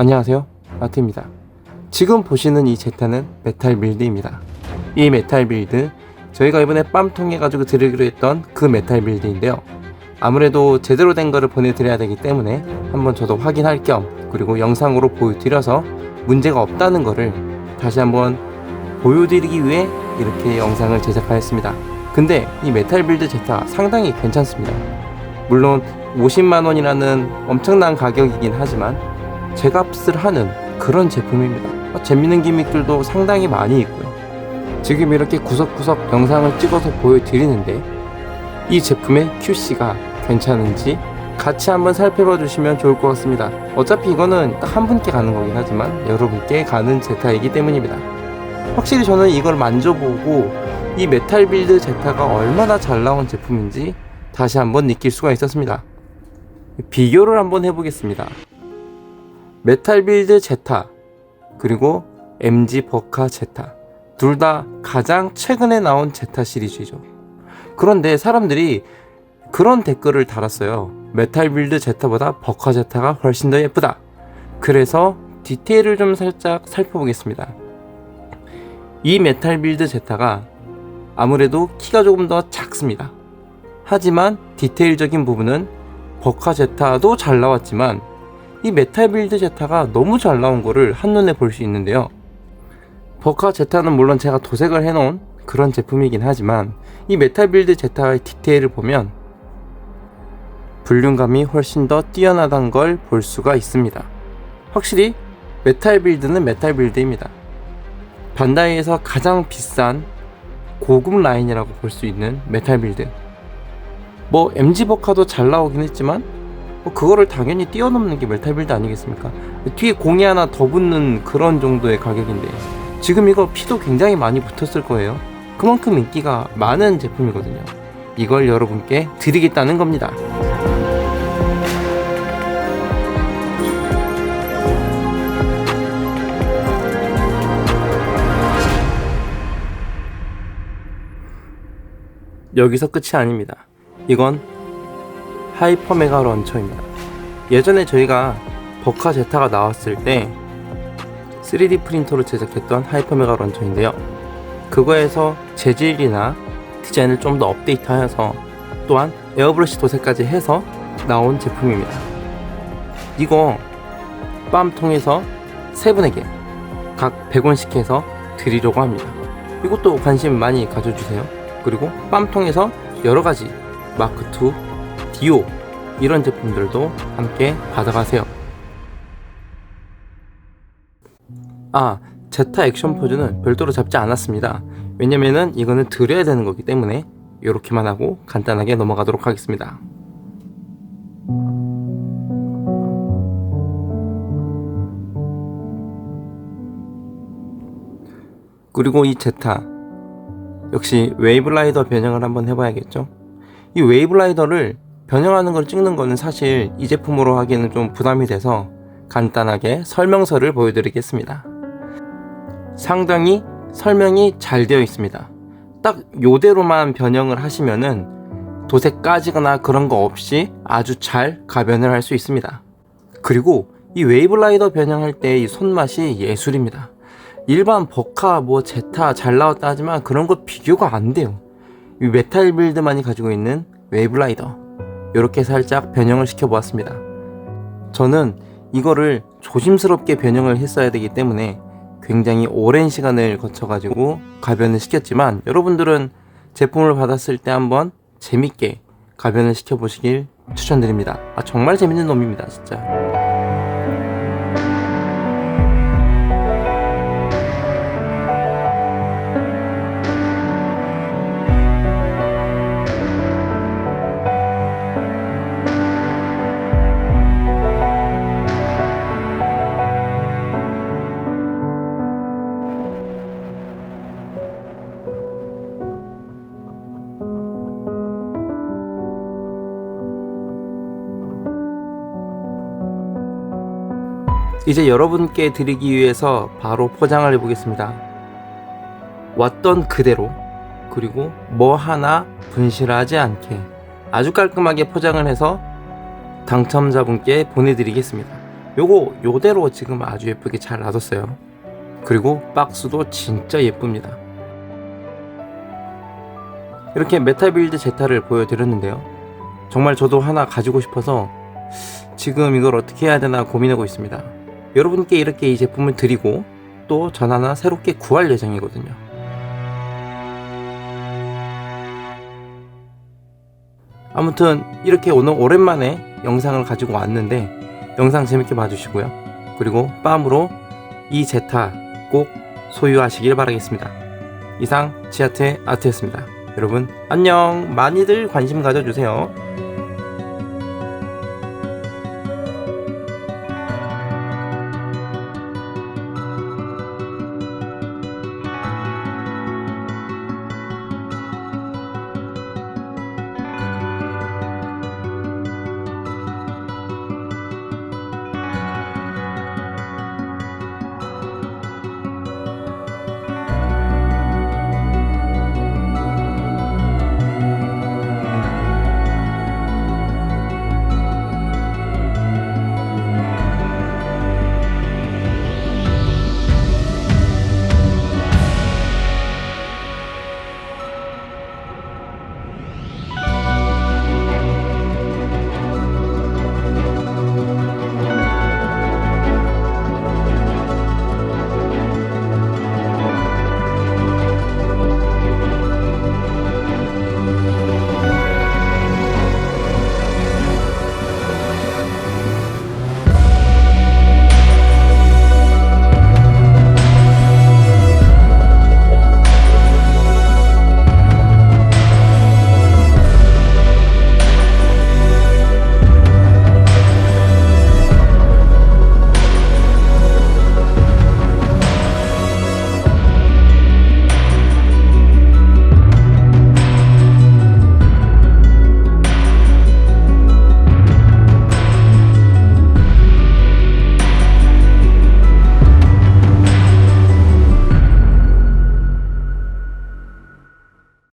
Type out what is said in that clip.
안녕하세요. 아트입니다. 지금 보시는 이 제타는 메탈 빌드입니다. 이 메탈 빌드 저희가 이번에 빰 통해 가지고 드리기로 했던 그 메탈 빌드인데요. 아무래도 제대로 된 거를 보내드려야 되기 때문에 한번 저도 확인할 겸 그리고 영상으로 보여드려서 문제가 없다는 거를 다시 한번 보여드리기 위해 이렇게 영상을 제작하였습니다. 근데 이 메탈 빌드 제타 상당히 괜찮습니다. 물론 50만원이라는 엄청난 가격이긴 하지만 제값을 하는 그런 제품입니다. 어, 재밌는 기믹들도 상당히 많이 있고요. 지금 이렇게 구석구석 영상을 찍어서 보여드리는데 이 제품의 QC가 괜찮은지 같이 한번 살펴봐 주시면 좋을 것 같습니다. 어차피 이거는 딱 한 분께 가는 거긴 하지만 여러분께 가는 제타이기 때문입니다. 확실히 저는 이걸 만져보고 이 메탈 빌드 제타가 얼마나 잘 나온 제품인지 다시 한번 느낄 수가 있었습니다. 비교를 한번 해보겠습니다. 메탈 빌드 제타 그리고 MG 버카 제타 둘 다 가장 최근에 나온 제타 시리즈죠. 그런데 사람들이 그런 댓글을 달았어요. 메탈 빌드 제타보다 버카 제타가 훨씬 더 예쁘다. 그래서 디테일을 좀 살짝 살펴보겠습니다. 이 메탈 빌드 제타가 아무래도 키가 조금 더 작습니다. 하지만 디테일적인 부분은 버카 제타도 잘 나왔지만 이 메탈 빌드 제타가 너무 잘 나온 거를 한눈에 볼 수 있는데요. 버카 제타는 물론 제가 도색을 해놓은 그런 제품이긴 하지만 이 메탈 빌드 제타의 디테일을 보면 볼륨감이 훨씬 더 뛰어나단 걸 볼 수가 있습니다. 확실히 메탈 빌드는 메탈 빌드입니다. 반다이에서 가장 비싼 고급 라인이라고 볼 수 있는 메탈 빌드. 뭐 MG 버카도 잘 나오긴 했지만 뭐 그거를 당연히 뛰어넘는 게 메탈 빌드 아니겠습니까? 뒤에 공이 하나 더 붙는 그런 정도의 가격인데 지금 이거 피도 굉장히 많이 붙었을 거예요. 그만큼 인기가 많은 제품이거든요. 이걸 여러분께 드리겠다는 겁니다. 여기서 끝이 아닙니다. 이건 하이퍼메가 런처입니다. 예전에 저희가 버카 제타가 나왔을 때 3D 프린터로 제작했던 하이퍼메가 런처인데요. 그거에서 재질이나 디자인을 좀 더 업데이트하여서 또한 에어브러시 도색까지 해서 나온 제품입니다. 이거 빰 통해서 세 분에게 각 100원씩 해서 드리려고 합니다. 이것도 관심 많이 가져주세요. 그리고 빰 통해서 여러 가지 마크2, 디오 이런 제품들도 함께 받아가세요. 아, 제타 액션 포즈는 별도로 잡지 않았습니다. 왜냐면은 이거는 드려야 되는 거기 때문에 이렇게만 하고 간단하게 넘어가도록 하겠습니다. 그리고 이 제타 역시 웨이브라이더 변형을 한번 해봐야겠죠. 이 웨이브라이더를 변형하는 걸 찍는 거는 사실 이 제품으로 하기에는 좀 부담이 돼서 간단하게 설명서를 보여드리겠습니다. 상당히 설명이 잘 되어 있습니다. 딱 요대로만 변형을 하시면은 도색 까지거나 그런 거 없이 아주 잘 가변을 할 수 있습니다. 그리고 이 웨이브라이더 변형할 때 이 손맛이 예술입니다. 일반 버카 뭐 제타 잘 나왔다 하지만 그런 거 비교가 안 돼요. 이 메탈 빌드만이 가지고 있는 웨이브라이더 이렇게 살짝 변형을 시켜보았습니다. 저는 이거를 조심스럽게 변형을 했어야 되기 때문에 굉장히 오랜 시간을 거쳐가지고 가변을 시켰지만 여러분들은 제품을 받았을 때 한번 재밌게 가변을 시켜보시길 추천드립니다. 아, 정말 재밌는 놈입니다, 진짜. 이제 여러분께 드리기 위해서 바로 포장을 해보겠습니다. 왔던 그대로 그리고 뭐 하나 분실하지 않게 아주 깔끔하게 포장을 해서 당첨자분께 보내드리겠습니다. 요거 요대로 지금 아주 예쁘게 잘 놔뒀어요 그리고 박스도 진짜 예쁩니다 이렇게 메탈 빌드 제타를 보여드렸는데요 정말 저도 하나 가지고 싶어서 지금 이걸 어떻게 해야 되나 고민하고 있습니다 여러분께 이렇게 이 제품을 드리고 또 전 하나 새롭게 구할 예정이거든요 아무튼 이렇게 오늘 오랜만에 영상을 가지고 왔는데 영상 재밌게 봐주시고요. 그리고 빰으로 이 제타 꼭 소유하시길 바라겠습니다. 이상 지하트의 아트였습니다. 여러분 안녕 많이들 관심 가져주세요.